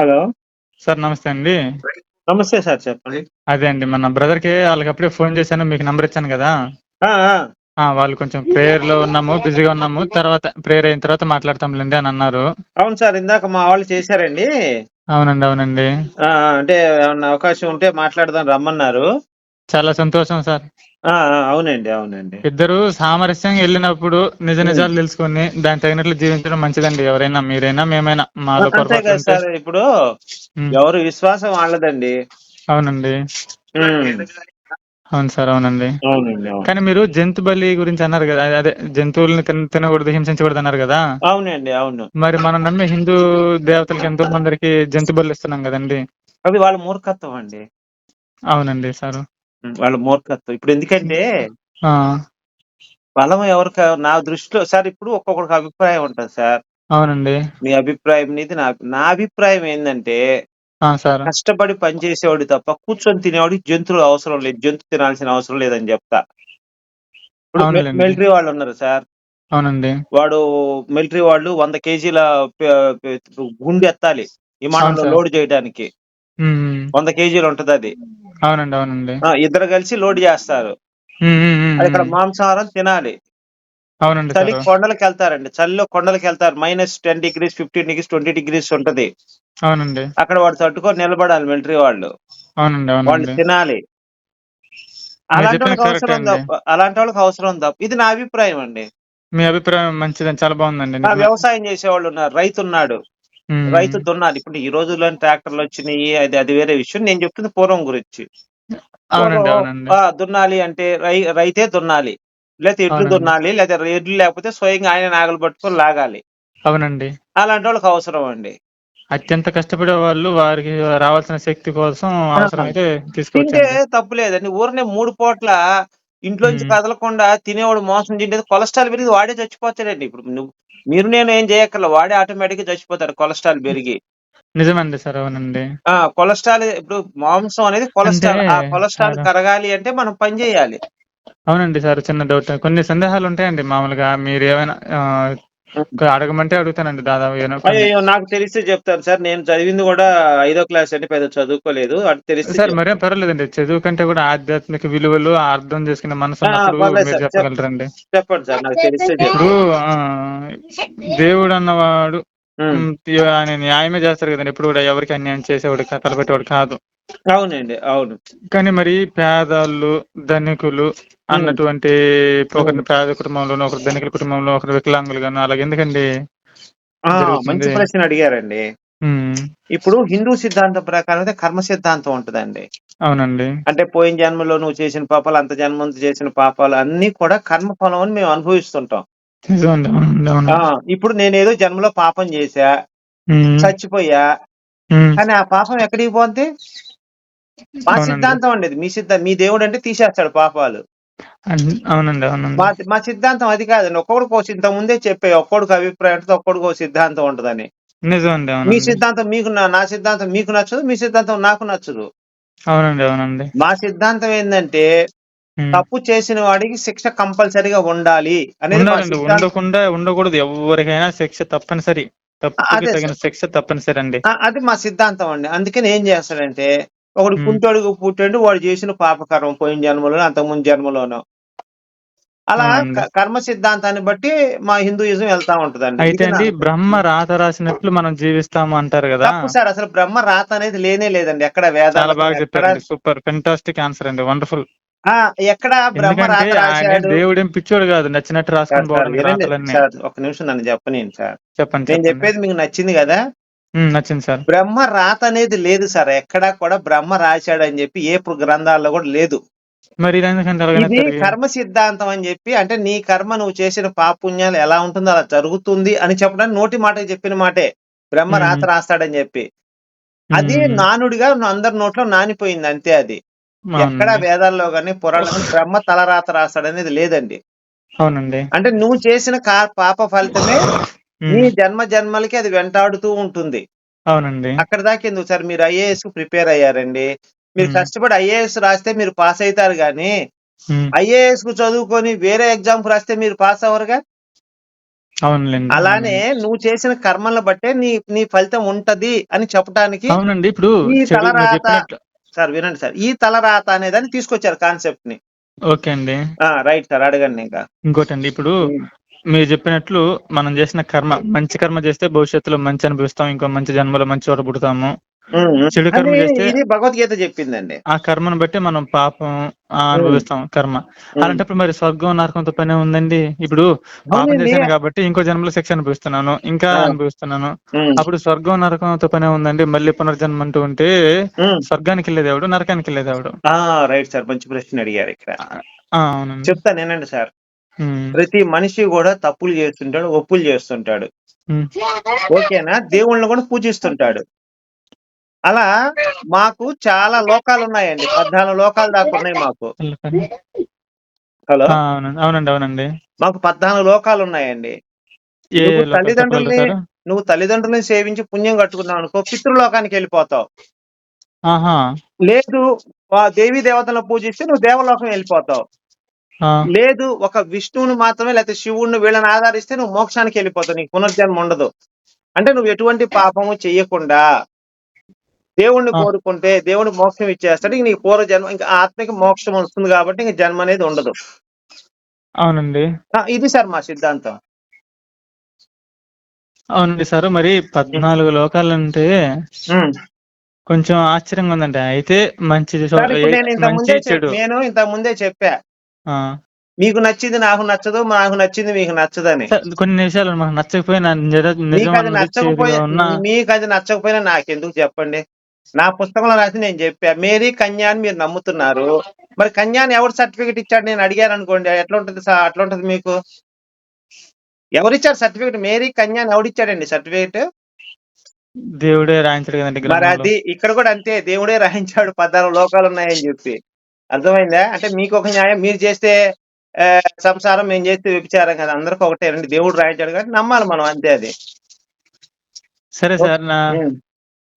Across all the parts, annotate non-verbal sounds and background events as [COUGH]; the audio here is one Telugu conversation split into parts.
హలో. సార్ నమస్తే అండి. నమస్తే సార్ చెప్పండి. అదే అండి మన బ్రదర్కి వాళ్ళకి అప్పుడే ఫోన్ చేశాను మీకు నంబర్ ఇచ్చాను కదా. ఆ, ఆ, ఆ వాళ్ళు కొంచెం ప్రేయర్లో ఉన్నాము బిజీగా ఉన్నాము తర్వాత ప్రేయర్ అయిన తర్వాత మాట్లాడతాంలేండి అని అన్నారు. అవును సార్ ఇందాక మా వాళ్ళు చేశారండి. అవునండి అవునండి. ఆ, అంటే ఏమన్నా అవకాశం ఉంటే మాట్లాడదాం రమ్మన్నారు. చాలా సంతోషం సార్. అవునండి అవునండి. ఇద్దరు సామరస్యంగా వెళ్ళినప్పుడు నిజ నిజాలు తెలుసుకొని దాని తగినట్లు జీవించడం మంచిదండి. ఎవరైనా మీరైనా మేమైనా మాలో అంతే పొరపాట్లు కదా ఉంటే. సార్ ఇప్పుడు ఎవరు విశ్వాసం వాళ్ళదండి. అవునండి. ఉమ్, అవును సార్ అవునండి. అవునండి అవును. కానీ మీరు జంతు బలి గురించి అన్నారు కదా అదే జంతువుల్ని తిన తినకూడదు హింసించకూడదు అన్నారు కదా. అవునండి అవును. మరి మనం నమ్మే హిందూ దేవతలకి ఎంతో మందికి జంతు బలి ఇస్తున్నాం కదండి. అది వాళ్ళ మూర్ఖత్వం అండి. అవునండి సార్. వాళ్ళ మూర్ఖత్వం. ఇప్పుడు ఎందుకంటే ఆ, బలం ఎవరికి నా దృష్టిలో సార్ ఇప్పుడు ఒక్కొక్కరికి అభిప్రాయం ఉంటుంది సార్. అవునండి. మీ అభిప్రాయం ఇది నా నా అభిప్రాయం ఏంటంటే ఆ, సార్. కష్టపడి పనిచేసేవాడు తప్ప కూర్చొని తినేవాడికి జంతువులు అవసరం లేదు జంతు తినాల్సిన అవసరం లేదని చెప్తా. ఇప్పుడు అవునులేండి. మిలిటరీ వాళ్ళు ఉన్నారు సార్. అవునండి. వాడు మిలిటరీ వాళ్ళు వంద కేజీల ప- ప- గుండు ఎత్తాలి విమానంలో సార్. లోడ్ చేయడానికి. వంద కేజీలు ఉంటది అది. అవునండి అవునండి. ఇద్దరు కలిసి లోడ్ చేస్తారు. ఇక్కడ. మాంసాహారం తినాలి. అవునండి చలి కొండలకు వెళ్తారండి చలిలో కొండలకు వెళ్తారు minus ten degrees fifteen degrees twenty degrees ఉంటది. అవునండి. అక్కడ వాడు తట్టుకొని నిలబడాలి మిలిటరీ వాళ్ళు. అవునండి వాళ్ళు తినాలి. అలాంటి వాళ్ళకి అవసరం తప్ప అలాంటి వాళ్ళకి అవసరం తప్ప. ఇది నా అభిప్రాయం అండి. మీ అభిప్రాయం మంచిదని చాలా బాగుందండి. వ్యవసాయం చేసేవాళ్ళు ఉన్నారు. రైతు ఉన్నాడు. రైతు దున్నాలి. ఇప్పుడు ఈ రోజుల్లో ట్రాక్టర్లు వచ్చినాయి అది అది వేరే విషయం. నేను చెప్తుంది పూర్వం గురించి. అవునండి పూర్వం, అవునండి. ఆ, దున్నాలి అంటే రై రైతే దున్నాలి. లేకపోతే ఎడ్లు అవునండి. దున్నాలి లేకపోతే ఎడ్లు లేకపోతే స్వయంగా ఆయన నాగలు పట్టుకొని లాగాలి. అవునండి. అలాంటి వాళ్ళకి అవసరం అండి. అత్యంత కష్టపడే వాళ్ళు వారికి రావాల్సిన శక్తి కోసం అవసరమైతే తింటే తీసుకోవచ్చండి తప్పు లేదండి. ఊరినే మూడు పూట్ల ఇంట్లోంచి మ్మ్. కదలకుండా తినేవాడు మోసం తింటే కొలెస్ట్రాల్ పెరిగి వాడే చచ్చిపోతాడండి. ఇప్పుడు నువ్వు మీరు నేను ఏం చేయక్కర్ల వాడే ఆటోమేటిక్గా చచ్చిపోతాడు కొలెస్ట్రాల్ పెరిగి. నిజమండి సార్ అవునండి. ఆ కొలెస్ట్రాల్ ఇప్పుడు మాంసం అనేది కొలెస్ట్రాల్ ఆ కొలెస్ట్రాల్ కరగాలి అంటే మనం పని చేయాలి. అవునండి సార్ చిన్న డౌట్. కొన్ని సందేహాలు ఉంటాయండి మామూలుగా మీరు ఏమైనా అడగమంటే అడుగుతానండి దాదాపు ఏమైనా కొన్ని. అయ్యో నాకు తెలిస్తే చెప్తాను సార్ నేను చదివింది కూడా ఐదో క్లాస్ అంటే పెద్ద చదువుకోలేదు అది తెలిస్తే సార్. మరేం పర్వాలేదండి చదువు కంటే కూడా ఆధ్యాత్మిక విలువలు అర్థం చేసుకునే మనసు ఆ, ఉన్నప్పుడు పర్లేదు మీరు సార్ చెప్- చెప్పగలరండి చెప్పండి సార్ నాకు తెలిస్తే ఇప్పుడు ఆ, దేవుడు అన్నవాడు ఉమ్. ఉమ్, ఆయన న్యాయమే చేస్తారు కదండి ఎప్పుడు కూడా ఎవరికి అన్యాయం చేసేవాడు కా- తలపెట్టేవాడు కాదు అవునండి అవును. కానీ మరి పేదలు ధనికులు అన్నటువంటి ఒకరిని పేద కుటుంబంలోనూ ఒకరు ధనికుల కుటుంబంలో ఒకరు వికలాంగులు గాను అలాగ ఎందుకండి? ఆ, జరుగుతుంది? మంచి ప్రశ్న అడిగారండి. ఉమ్, ఇప్పుడు హిందూ సిద్ధాంతం ప్రకారం అయితే కర్మ సిద్ధాంతం ఉంటదండి. అవునండి. అంటే పోయిన జన్మలో నువ్వు చేసిన పాపాలు అంత జన్మ చేసిన పాపాలు అన్ని కూడా కర్మ ఫలం అని మేము అనుభవిస్తుంటాం. నిజమండి అవునండి అవును. ఆ ఇప్పుడు నేనేదో జన్మలో పాపం చేశా ఉమ్, చచ్చిపోయా ఉమ్, కానీ ఆ పాపం ఎక్కడికి పోద్ది? మా. సిద్ధాంతం అండి. మీ సిద్ధ మీ దేవుడు అంటే తీసేస్తాడు పాపాలు. అవునండి అవునండి. మా మా సిద్ధాంతం అది కాదండి. ఒక్కొక్కడికి ఒక ఇంత ముందే చెప్పే ఒక్కొక్కడికి అభిప్రాయం ఉంటుంది ఒక్కొక్కడికి ఒక సిద్ధాంతం ఉంటదని. నిజమండి మీ అవునండి. సిద్ధాంతం మీకు నా- నా సిద్ధాంతం మీకు నచ్చదు మీ సిద్ధాంతం నాకు నచ్చదు. అవునండి అవునండి. మా సిద్ధాంతం ఏంటంటే ఉమ్. తప్పు చేసిన వాడికి శిక్ష కంపల్సరీగా ఉండాలి అనేది మా ఉండాలండి సిద్ధాంతం. ఉండకుండా ఉండకూడదు. ఎవరికైనా శిక్ష తప్పనిసరి తప్పుకి అదే. తగిన శిక్ష తప్పనిసరి అండి అది మా సిద్ధాంతం అండి. అందుకని ఏం చేస్తాడంటే ఒకడు. కుంటోడుకు పుట్టాడు వాడు చేసిన పాపకర్మ పోయిన జన్మలోనో అంతకుముందు జన్మలోనో. అలా కర్మ సిద్ధాంతాన్ని బట్టి మా హిందూయిజం వెళ్తా ఉంటదండి. అయితే అండి బ్రహ్మ రాత రాసినట్లు మనం జీవిస్తాము అంటారు కదా. సార్ అసలు బ్రహ్మ రాత అనేది లేనే లేదండి. ఎక్కడ చాలా వేదాల్లో బాగా చెప్పారండి. సూపర్ ఫెంటాస్టిక్ ఆన్సర్ అండి. వండర్ఫుల్. ఎక్కడ బ్రహ్మ రాత రాశాడు? దేవుడేం పిచ్చోడు కాదు. నచ్చినట్టు రాసుకొని ఒక నిమిషం నన్ను చెప్పనేను సార్. చెప్పండి నేను చెప్పేది మీకు నచ్చింది కదా? నచ్చింది సార్. బ్రహ్మ రాత అనేది లేదు సార్. ఎక్కడా కూడా బ్రహ్మ రాశాడు అని చెప్పి ఏ గ్రంథాల్లో కూడా లేదు. మరి ఇది కర్మ సిద్ధాంతం అని చెప్పి అంటే నీ కర్మ నువ్వు చేసిన పాపుణ్యాలు ఎలా ఉంటుందో అలా జరుగుతుంది అని చెప్పడానికి నోటి మాట చెప్పిన మాటే. బ్రహ్మ. రాత రాస్తాడని చెప్పి. అది నానుడిగా అందరి నోట్లో నానిపోయింది అంతే అది. ఎక్కడా వేదాల్లో గాని పురాణాలు బ్రహ్మ తలరాత రాస్తాడనేది లేదండి. అవునండి. అంటే నువ్వు చేసిన కా- పాప ఫలితమే నీ జన్మ జన్మలకి అది వెంటాడుతూ ఉంటుంది. అవునండి. అక్కడ దాకా ఎందుకు సార్? మీరు ఐఏఎస్కు ప్రిపేర్ అయ్యారండి. మీరు. కష్టపడి ఐఏఎస్ రాస్తే మీరు పాస్ అవుతారు కానీ ఐఏఎస్కు చదువుకొని వేరే ఎగ్జామ్కు రాస్తే మీరు పాస్ అవ్వరుగా? అవునులేండి. అలానే నువ్వు చేసిన కర్మలను బట్టే నీ నీ ఫలితం ఉంటది అని చెప్పడానికి అవునండి. ఇప్పుడు ఈ తలరాత- సార్ వినండి సార్. ఈ తలరాత అనేదాన్ని తీసుకొచ్చారు కాన్సెప్ట్ని ఓకే అండి. Right sir. అడగండి ఇంకా. ఇంకోటండి. ఇప్పుడు మీరు చెప్పినట్లు మనం చేసిన కర్మ మంచి కర్మ చేస్తే భవిష్యత్తులో మంచి అనిపిస్తాం ఇంకో మంచి జన్మలో మంచి చోట పుడతాము. చెడు కర్మ చేస్తే- ఇది భగవద్గీత చెప్పిందండి. ఆ కర్మను బట్టి మనం పాపం అనుభవిస్తాం కర్మ. అలాంటప్పుడు మరి స్వర్గం నరకంతో పనే ఉందండి? ఇప్పుడు పాపం. చేశాను కాబట్టి ఇంకో జన్మలో శిక్ష అనుభవిస్తున్నాను ఇంకా. అనుభవిస్తున్నాను. అప్పుడు స్వర్గం నరకంతో పనే ఉందండి? మళ్ళీ పునర్జన్మ అంటూ ఉంటే. స్వర్గానికి వెళ్ళేది ఎవడు? నరకానికి వెళ్ళేది ఎవడు? రైట్ సార్ మంచి ప్రశ్న అడిగారు ఇక్కడ. చెప్తాను నేనండి సార్. ప్రతి మనిషి కూడా తప్పులు చేస్తుంటాడు ఒప్పులు చేస్తుంటాడు. ఉమ్, ఓకేనా? దేవుళ్ళని కూడా పూజిస్తుంటాడు. అలా మాకు చాలా లోకాలు ఉన్నాయండి. పద్నాలుగు లోకాలు దాకా ఉన్నాయి మాకు. హలో? అవునండి. అవునండి మాకు పద్నాలుగు లోకాలు ఉన్నాయండి. తల్లిదండ్రుల్ని? నువ్వు తల్లిదండ్రులను సేవించి పుణ్యం కట్టుకున్నావు అనుకో పితృలోకానికి వెళ్ళిపోతావు. లేదు దేవీ దేవతలను పూజిస్తే నువ్వు దేవలోకం వెళ్ళిపోతావు. లేదు ఒక విష్ణువుని మాత్రమే లేకపోతే శివుణ్ణి వీళ్ళని ఆధారిస్తే నువ్వు మోక్షానికి వెళ్ళిపోతావు నీకు పునర్జన్మ ఉండదు. అంటే నువ్వు ఎటువంటి పాపము చెయ్యకుండా దేవుణ్ణి. కోరుకుంటే దేవుడికి మోక్షం ఇచ్చేస్తాడు ఇంక నీకు పూర్వ జన్మ ఇంకా ఆత్మకి మోక్షం వస్తుంది కాబట్టి ఇంక జన్మ అనేది ఉండదు. అవునండి. ఇది సార్ మా సిద్ధాంతం. అవునండి సార్ మరి పద్నాలుగు లోకాలంటే ఉమ్. కొంచెం ఆశ్చర్యంగా ఉందండి. అయితే మంచి సార్ ఇప్పుడు నేను ఇంత మంచి ముందే చెప్- చెడు. నేను ఇంత ముందే చెప్పా. ఆ. మీకు నచ్చింది నాకు నచ్చదు నాకు నచ్చింది మీకు నచ్చదని. సార్, కొన్ని నిమిషాలు మనకు నచ్చకపోయినా నిజ- నిజం మీకు అది నచ్చకపోయినా ఉన్నా మీకు అది నచ్చకపోయినా నాకెందుకు చెప్పండి? నా పుస్తకంలో రాసి నేను చెప్పా మేరీ కన్యా అని మీరు నమ్ముతున్నారు. మరి కన్యాని ఎవరు సర్టిఫికెట్ ఇచ్చాడు? నేను అడిగాను అనుకోండి ఎట్లా ఉంటది సార్? అట్లా ఉంటది మీకు? ఎవరిచ్చారు సర్టిఫికెట్? మేరీ కన్యాని ఎవడిచ్చాడండి సర్టిఫికెట్? దేవుడే రాయించాడు కదండి మరి గ్రంథంలో. అది ఇక్కడ కూడా అంతే దేవుడే రాయించాడు పద్నాలుగు లోకాలు ఉన్నాయని చెప్పి. అర్థమైందా? అంటే మీకు ఒక న్యాయం మీరు చేస్తే ఆ, సంసారం మేము చేస్తే వ్యభిచారం కదా. అందరికి ఒకటేనండి దేవుడు రాయించాడు కాబట్టి నమ్మాలి మనం అంతే అది. సరే సార్ నా.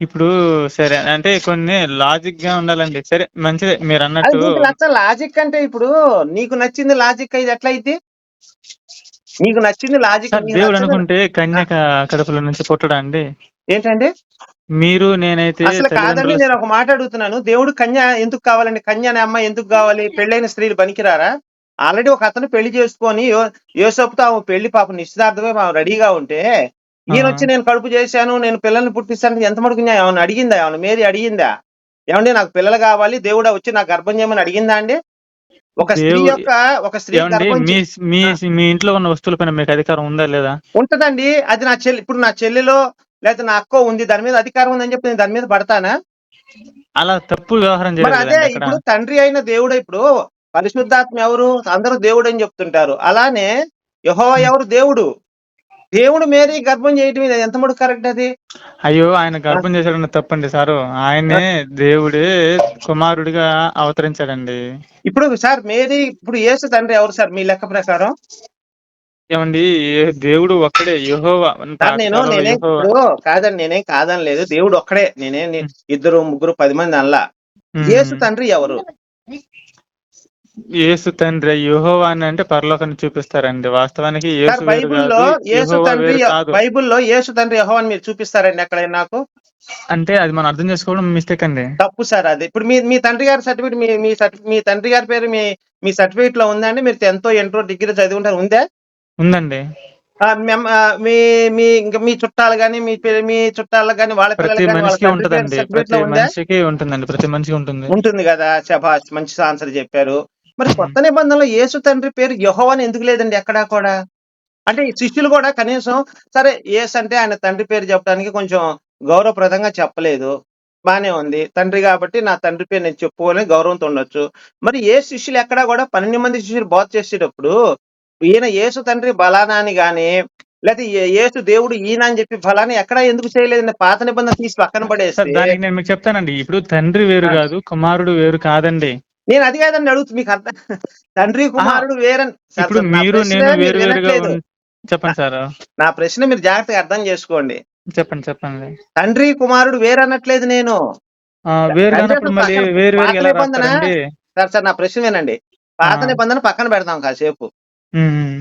ఇప్పుడు సరే అంటే కొన్ని లాజిక్గా ఉండాలండి. సరే మంచిదే మీరు అది అన్నట్టు నీకు నచ్చ లాజిక్ అంటే ఇప్పుడు నీకు నచ్చింది లాజిక్ ఇది ఎట్లా అయితే నీకు నచ్చింది లాజిక్ సార్ దేవుడు అనుకుంటే కన్యక కడుపులో నుంచి పుట్టడా అండి? ఏంటండి? మీరు నేనైతే అసలు కాదండి నేను ఒక మాట అడుగుతున్నాను. దేవుడు కన్య ఎందుకు కావాలండి? కన్య అనే అమ్మాయి ఎందుకు కావాలి? పెళ్ళైన స్త్రీలు పనికిరారా? ఆల్రెడీ ఒక అతను పెళ్ళి చేసుకొని యోసేపుతో ఆమె పెళ్ళి పాప నిశ్చితార్థమే రెడీగా ఉంటే ఈయన. వచ్చి నేను కడుపు చేశాను నేను పిల్లల్ని పుట్టిస్తాను ఎంత మటుకు? ఏమన్నా అడిగిందా? ఏమన్నా మేరీ అడిగిందా? ఏమండి నాకు పిల్లలు కావాలి దేవుడు వచ్చి నాకు గర్భం చేయమని అడిగిందా అండి? ఒక స్త్రీ యొక్క ఒక స్త్రీ మీ ఇంట్లో ఉన్న వస్తువుల పైన మీకు అధికారం ఉందా లేదా? ఉంటదండి. అది నా చెల్లి ఇప్పుడు నా చెల్లెలో లేకపోతే నా అక్క ఉంది దాని మీద అధికారం ఉందని చెప్పి నేను దాని మీద పడతానా? అలా తప్పు వ్యవహారం మరి అదే ఇప్పుడు తండ్రి అయిన దేవుడు ఇప్పుడు పరిశుద్ధాత్మ ఎవరు? అందరూ దేవుడు అని చెప్తుంటారు. అలానే యెహోవా ఎవరు? దేవుడు. దేవుడు మేరీ గర్భం చేయటం ఎంత మటుకు కరెక్ట్ అది? అయ్యో ఆయన గర్భం చేశాడన్న తప్పండి సారు. ఆయనే దేవుడే కుమారుడిగా అవతరించాడండి. ఇప్పుడు సార్ మేరీ ఇప్పుడు యేసు తండ్రి ఎవరు సార్ మీ లెక్క ప్రకారం? ఏమండి? ఏ- దేవుడు ఒక్కడే యెహోవా. నేను నేనేం యెహోవా. ఇప్పుడు కాదండి నేనేం కాదని లేదు. దేవుడు ఒక్కడే. నేనేం ని- ఇద్దరు ముగ్గురు పది మంది ఉమ్. యేసు తండ్రి ఎవరు? యేసు తండ్రి యెహోవా అని అంటే పరలోకాన్ని చూపిస్తారండి. వాస్తవానికి సార్ యేసు వేరు బైబిల్లో కాదు యేసు యెహోవా తండ్రి వేరు కాదు. బైబిల్లో యేసు తండ్రి యెహోవాని మీరు చూపిస్తారండి ఎక్కడైనా నాకు? అంటే అది మనం అర్థం చేసుకోవడం మిస్టేక్ అండి. తప్పు సార్ అది. ఇప్పుడు మీ మీ తండ్రి గారి సర్టిఫికేట్ మీ మీ సర్టి- మీ తండ్రి గారి పేరు మీ మీ సర్టిఫికేట్లో ఉందా అండి? మీరు టెన్త్ ఎంట్రో డిగ్రీ చదివి ఉంటారు. ఉందా? ఉందండి. ఆ, మీ మీ ఇంకా మీ చుట్టాలు గాని మీ పి- మీ చుట్టాలకు గాని వాళ్ళ ప్రతి పిల్లలకి గాని వాళ్ళ మనిషికి ఉంటదండి. సర్టిఫికేట్ ప్రతి ఉందా? మనిషికి ఉంటుందండి. ప్రతి మనిషికి ఉంటుంది. ఉంటుంది కదా శభాష్ మంచి ఆన్సర్ చెప్పారు. మరి కొత్త నిబంధనలో యేసు తండ్రి పేరు యెహోవా అని ఎందుకు లేదండి ఎక్కడా కూడా? అంటే ఈ శిష్యులు కూడా కనీసం సరే యేసు అంటే ఆయన తండ్రి పేరు చెప్పడానికి కొంచెం గౌరవప్రదంగా చెప్పలేదు. బానే ఉంది. తండ్రి కాబట్టి నా తండ్రి పేరు నేను చెప్పుకోవాలని గౌరవంతో ఉండొచ్చు. మరి ఏ శిష్యులు ఎక్కడా కూడా పన్నెండు మంది శిష్యులు బోధ చేసేటప్పుడు ఈయన యేసు తండ్రి బలానా అని గాని లేకపోతే ఏ- యేసు దేవుడు ఈయన అని చెప్పి ఫలానా ఎక్కడా ఎందుకు చేయలేదండి? పాత నిబంధన తీసి పక్కన సార్ పడేస్తే దానికి నేను మీకు చెప్తానండి. ఇప్పుడు తండ్రి వేరు ఆ. కాదు కుమారుడు వేరు కాదండి. నేను అది కాదండి అడుగుతు మీకు అర్థం [LAUGHS] తండ్రి కుమారుడు వేరని. సార్, ఇప్పుడు సార్, నా మీరు ప్రశ్న నేను మీరు వేరు వేరుగా వినట్లేదు. ఉన్- చెప్పండి సార్. నా ప్రశ్న మీరు జాగ్రత్తగా అర్థం చేసుకోండి. చెప్పండి చెప్పండి. తండ్రి కుమారుడు వేరనట్లేదు నేను. ఆ, వేరు అంటే కానప్పుడు అసలు మళ్ళీ పక్కన వేరు పాత వేరు ఎలా నిబంధన రాస్తారండి? సార్ సార్ నా ప్రశ్న వినండి. పాత. నిబంధన పక్కన పెడదాం కాసేపు.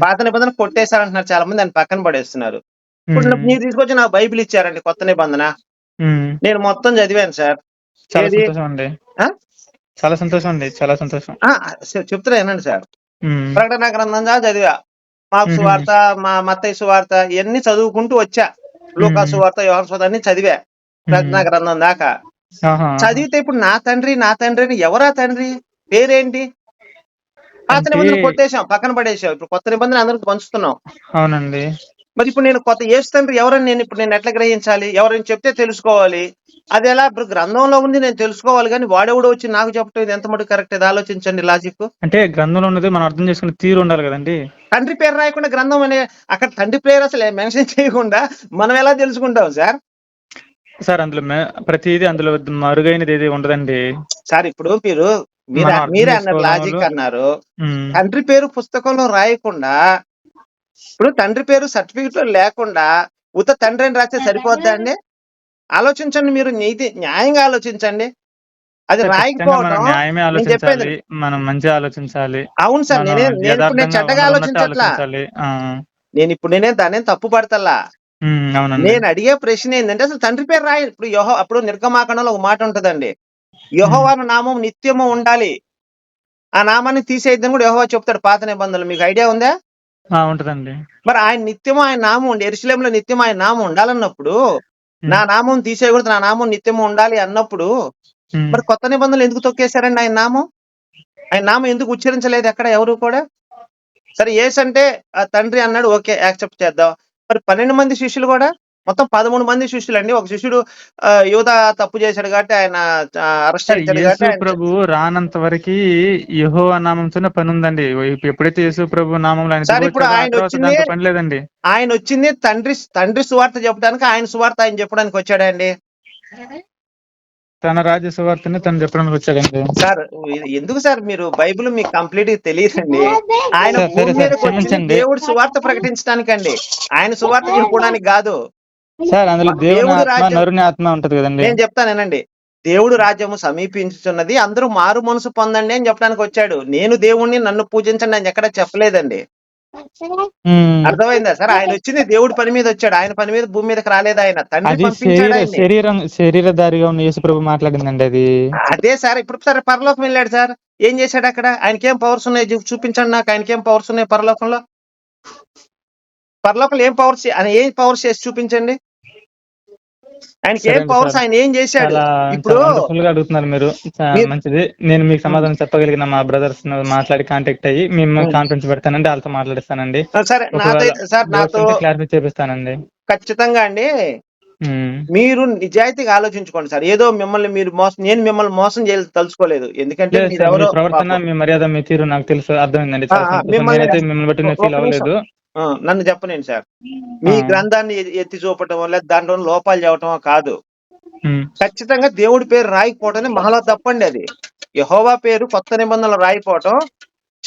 పాత నిబంధన కొట్టేశారంటున్నారు చాలా మంది దాన్ని పక్కన పడేస్తున్నారు. ఇప్పుడు మీరు తీసుకొచ్చి నాకు బైబిల్ ఇచ్చారండి కొత్త నిబంధన. నేను మొత్తం చదివాను సార్. చాలా? సంతోషం అండి? చాలా సంతోషం అండి చాలా చెప్తున్నా వినండి సార్. ప్రకటన గ్రంథం దా చదివా. మ్మ్. సువార్త మా మత్తయి సువార్త ఇవన్నీ చదువుకుంటూ వచ్చా. లూకా. సువార్త యోహాను సువార్త అన్ని చదివా. ప్రకటన గ్రంథం దాకా. చదివితే ఇప్పుడు నా తండ్రి నా తండ్రి ఎవరా తండ్రి? పేరేంటి? పాత అంటే- నిబంధన కొట్టేశాం పక్కన పడేసాం ఇప్పుడు కొత్త నిబంధన అందరికి పంచుతున్నాం. అవునండి. మరి ఇప్పుడు నేను కొత్త యేసు తండ్రి ఎవరని నేను ఇప్పుడు నేను ఎట్లా గ్రహించాలి? ఎవరైనా చెప్తే తెలుసుకోవాలి. అది ఎలా? ఇప్పుడు గ్రంథంలో ఉంది నేను తెలుసుకోవాలి కానీ వాడెవడో వచ్చి నాకు చెప్పడం ఇది ఎంత మటుకు కరెక్ట్? ఇది ఆలోచించండి లాజిక్ అంటే గ్రంథంలో ఉన్నది మనం అర్థం చేసుకునే తీరు ఉండాలి కదండి. తండ్రి పేరు రాయకుండా గ్రంథం అనే అక్కడ తండ్రి పేరు అసలు మెన్షన్ చేయకుండా మనం ఎలా తెలుసుకుంటాం సార్? సార్ అందులో ప్రతిదీ అందులో మరుగైనది ఏది ఉండదండి. సార్ ఇప్పుడు మీరు మీరు మీరే అన్నారు లాజిక్ అన్నారు. తండ్రి పేరు పుస్తకంలో రాయకుండా ఇప్పుడు తండ్రి పేరు సర్టిఫికెట్లో లేకుండా ఉత్త తండ్రి అని రాస్తే సరిపోద్దా అండి? ఆలోచించండి మీరు నీతి న్యాయంగా ఆలోచించండి. అది రాయకపోవడం మనం నేను చెప్పేది ఆలోచించాలి మనం మంచిగా ఆలోచించాలి. అవును సార్ నేనే నేను చెడ్డగా ఆలోచించట్లా. నేను ఇప్పుడు నేనే దాన్ని తప్పు పడతల్లా నేను అడిగే ప్రశ్న ఏంటంటే అసలు తండ్రి పేరు రాయ ఇప్పుడు యోహో అప్పుడు నిర్గమాకండంలో ఒక మాట ఉంటదండి. యహోవాను నామం నిత్యము ఉండాలి. ఆ నామాన్ని తీసేయద్దని కూడా యహోవా చెప్తాడు పాత నిబంధనలు. మీకు ఐడియా ఉందా? ఉంటదండి. మరి ఆయన నిత్యం ఆయన నామం ఉండి ఎరుసలేంలో నిత్యం ఆయన నామం ఉండాలన్నప్పుడు నా నామం తీసేయకూడదు నా నామం నిత్యం ఉండాలి అన్నప్పుడు మరి కొత్త నిబంధనలు ఎందుకు తొక్కేశారండి ఆయన నామం? ఆయన నామం ఎందుకు ఉచ్చరించలేదు ఎక్కడ? ఎవరు కూడా? సరే ఏస్ అంటే ఆ తండ్రి అన్నాడు ఓకే యాక్సెప్ట్ చేద్దాం. మరి పన్నెండు మంది శిష్యులు కూడా? మొత్తం పదమూడు మంది శిష్యులు అండి ఒక శిష్యుడు యువత తప్పు చేశాడు కాబట్టి ఆయన అరెస్ట్ ఆయన- ప్రభు రానంత వరకు యహో నామంతోనే పని ఉందండి ఎప్పుడైతే యేసు ప్రభు నామంలో ఆయన ఇప్పుడు ఆయన పని లేదండి. ఆయన వచ్చింది తండ్రి తండ్రి సువార్త చెప్పడానికి ఆయన సువార్త ఆయన చెప్పడానికి వచ్చాడండి. తన రాజ్య సువార్తని తను చెప్పడానికి వచ్చాడండి. సార్ ఎందుకు సార్ మీరు బైబిల్ మీకు కంప్లీట్గా తెలియదండి? ఆయన. దేవుడు సువార్త ప్రకటించడానికండి. ఆయన సువార్త చెప్పడానికి కాదు. సార్ అందులో దేవుడి నరుని ఆత్మ ఉంటది కదండి. నేను చెప్తానేనండి దేవుడు రాజ్యము సమీపించుతున్నది అందరూ మారు మనసు పొందండి అని చెప్పడానికి వచ్చాడు. నేను దేవుణ్ణి నన్ను పూజించండి అని ఎక్కడ చెప్పలేదండి. అర్థమైందా సార్? ఆయన వచ్చింది దేవుడి పని మీద వచ్చాడు. ఆయన పని మీద భూమి మీదకి రాలేదు ఆయన. తండ్రి శరీర శరీరధారిగా ఉన్న యేసు ప్రభు మాట్లాడిందండి అది. అదే సార్ ఇప్పుడు సార్ పరలోకం వెళ్ళాడు సార్. ఏం చేశాడు అక్కడ? ఆయనకేం పవర్స్ ఉన్నాయి? చూపించండి నాకు ఆయనకేం పవర్స్ ఉన్నాయి పరలోకంలో? పరలోకంలో ఏం పవర్స్ ఆయన ఏం పవర్స్ చేసి చూపించండి? ఆయనకి ఏం పవర్స్. ఆయన ఏం చేశాడు? ఇప్పుడు వండర్ఫుల్గా అడుగుతున్నారు మీరు. మంచిది. నేను మీకు సమాధానం చెప్పగలిగిన మా బ్రదర్స్ మాట్లాడి కాంటాక్ట్ అయ్యి మేము. కాన్ఫరెన్స్ పెడతానండి వాళ్ళతో మాట్లాడిస్తానండి. సరే నాతో సార్ నాతో క్లారిఫై చేపిస్తానండి. ఖచ్చితంగా అండి. మీరు నిజాయితీగా ఆలోచించుకోండి సార్. ఏదో మిమ్మల్ని మీరు మోసం నేను మిమ్మల్ని మోసం చేయాలి తలుచుకోలేదు. ఎందుకంటే ప్రవర్తన మీ మర్యాద మీ తీరు నాకు తెలుసు అర్థమైందండి. మిమ్మల్ని- బట్టి నేను ఫీల్ అవ్వలేదు. నన్ను చెప్పలేను సార్. మీ. గ్రంథాన్ని ఎత్తి చూపటం లేదా దాంట్లో లోపాలు చెప్పటం కాదు. ఖచ్చితంగా దేవుడి పేరు రాయకపోవటం మహలా తప్పండి అది. యహోవా పేరు కొత్త నిబంధనలు రాయిపోవటం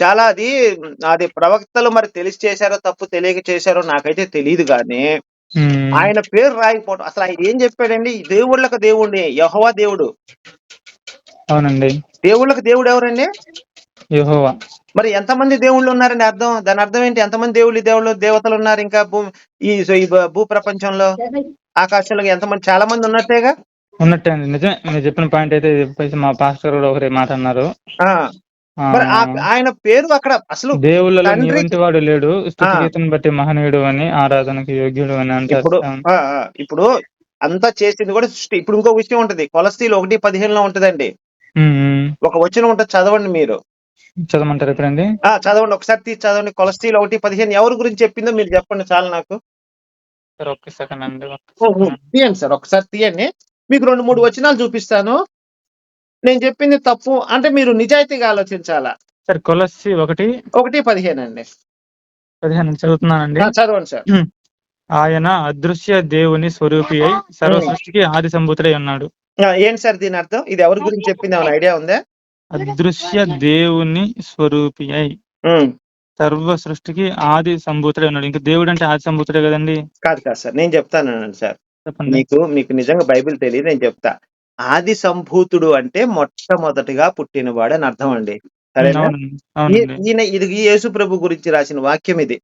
చాలా అది అది ప్రవక్తలు మరి తెలిసి చేశారో తప్పు తెలియక చేశారో నాకైతే తెలియదు కానీ. ఆయన పేరు రాయకపోవటం అసలు ఆయన ఏం చెప్పాడండి? దేవుళ్ళకు దేవుడిని యహోవా దేవుడు. అవునండి. దేవుళ్ళకు దేవుడు ఎవరండి? యెహోవా. మరి ఎంతమంది దేవుళ్ళు ఉన్నారండి? అర్థం దాని అర్థం ఏంటి? ఎంతమంది దేవుళ్ళు దేవుళ్ళు దేవతలు ఉన్నారు ఇంకా భూ ఈ ఈ భూ ప్రపంచంలో ఆకాశంలో ఎంతమంది చాలా మంది ఉన్నట్టేగా? ఉన్నట్టే అండి. నిజమే మీరు చెప్పిన పాయింట్ అయితే మా పాస్టర్ కూడా ఒకరి మాట అన్నారు. ఆ. ఆ, మరి ఆ- ఆయన పేరు అక్కడ అసలు దేవుళ్ళలో నీ తండ్రి- వంటి వాడు లేడు. స్థుతిగీతం బట్టి మహనీయుడు అని ఆరాధనకి యోగ్యుడు అని అంటారు. ఇప్పుడు ఆ, ఆ, ఇప్పుడు అంతా చేసింది కూడా సృష్టి. ఇప్పుడు ఇంకో విషయం ఉంటది. కొలస్తీలు ఒకటి పదిహేనులో ఉంటదండి. ఉమ్. ఒక వచనం ఉంటుంది చదవండి మీరు. చదవమంటారు ఎప్పుడండి? ఆ చదవండి. ఒకసారి తీసి చదవండి. కొలస్తీలు ఒకటి పదిహేను ఎవరి గురించి చెప్పిందో మీరు చెప్పండి చాలు నాకు. సార్ ఒక్క సెకండ్ అండి. తీయండి సార్. ఒకసారి తీయండి. మీకు రెండు మూడు వచనాలు చూపిస్తాను. నేను చెప్పింది తప్పు. అంటే మీరు నిజాయితీగా ఆలోచించాలా? సార్ కొలస్సి ఒకటి ఒకటి పదిహేను అండి. పదిహేను చదువుతున్నానండి. ఆ, చదవండి సార్. ఆయన అదృశ్య దేవుని స్వరూపి అయి సర్వ సృష్టికి ఆది సంభూతుడై ఉన్నాడు. ఆ, ఏంటి సార్ దీని అర్థం? ఇది ఎవరి గురించి చెప్పింది? ఏమైనా ఐడియా ఉందా? అదృశ్య దేవుని స్వరూపి అయి సర్వ సృష్టికి ఆది సంభూతుడై ఉన్నాడు. ఇంకా దేవుడు అంటే ఆది సంభూతుడే కదండి? కాదు కాదు సార్ నేను చెప్తానండి సార్. చెప్పండి. మీకు మీకు నిజంగా బైబిల్ తెలియదు నేను చెప్తా. ఆది సంభూతుడు అంటే మొట్టమొదటిగా పుట్టినవాడు అని అర్థం అండి. సరేనా? అవునండి. ఈ- అవునండి ఈయన ఇది ఈ యేసు ప్రభు గురించి రాసిన వాక్యం ఇది.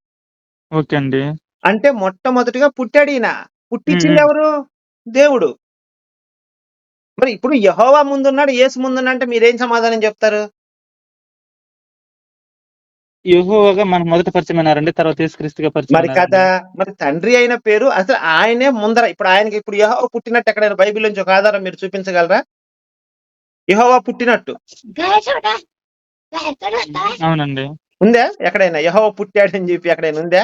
ఓకే అండి. అంటే మొట్టమొదటిగా పుట్టాడు ఈయన. పుట్టించింది. ఎవరు? దేవుడు. మరి ఇప్పుడు యహోవా ముందున్నాడు యేసు ముందున్నాడు అంటే మీరేం సమాధానం చెప్తారు? యెహోవాగా మనకు మొదట పరిచయం అయినారండి తర్వాత యేసుక్రీస్తుగా పరిచయం మరి. కదా మరి తండ్రి అయిన పేరు అసలు ఆయనే ముందర ఇప్పుడు ఆయనకి ఇప్పుడు యహోవా పుట్టినట్టు ఎక్కడైనా బైబిల్ నుంచి ఒక ఆధారం మీరు చూపించగలరా? యహోవా పుట్టినట్టు. అవునండి. ఉందా? ఎక్కడైనా యహోవా పుట్టాడని చెప్పి ఎక్కడైనా ఉందా?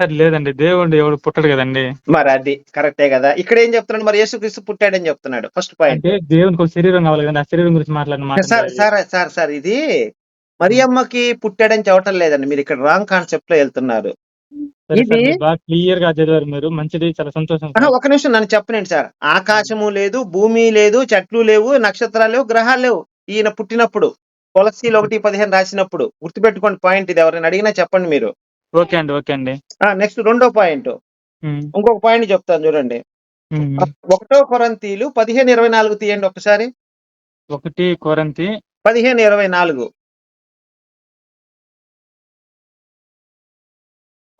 సార్ లేదండి. దేవుడు ఎవడు పుట్టడు కదండి. మరి అది కరెక్టే కదా. ఇక్కడ ఏం చెప్తున్నాడు మరి? యేసుక్రీస్తు పుట్టాడని చెప్తున్నాడు. ఫస్ట్ పాయింట్ అంటే దేవునికి ఒక శరీరం కావాలి కదండి. ఆ శరీరం గురించి మాట్లాడిన మాట సార్ సార్ సార్ సార్ ఇది మరియమ్మకి పుట్టాడని చెప్పటం లేదండి. మీరు ఇక్కడ రాంగ్ కాన్సెప్ట్లో వెళ్తున్నారు. సరే సార్, ఇది- మీరు బాగా క్లియర్గా చదివారు మీరు. మంచిది చాలా సంతోషం ఆహా, సార్. ఒక నిమిషం నన్ను చెప్పనండి సార్. ఆకాశము లేదు భూమి లేదు చెట్లు లేవు నక్షత్రాలు లేవు గ్రహాలు లేవు. ఈయన పుట్టినప్పుడు తులసీలు ఒకటి పదిహేను రాసినప్పుడు. గుర్తుపెట్టుకోండి పాయింట్ ఇది ఎవరైనా అడిగినా చెప్పండి మీరు. ఓకే అండి ఓకే అండి. నెక్స్ట్ రెండో పాయింట్. ఇంకొక పాయింట్ చెప్తాను చూడండి. ఒకటో కొరంతీలు పదిహేను ఇరవై నాలుగు తీయండి ఒకసారి. ఒకటి కొరంతి. పదిహేను ఇరవై నాలుగు.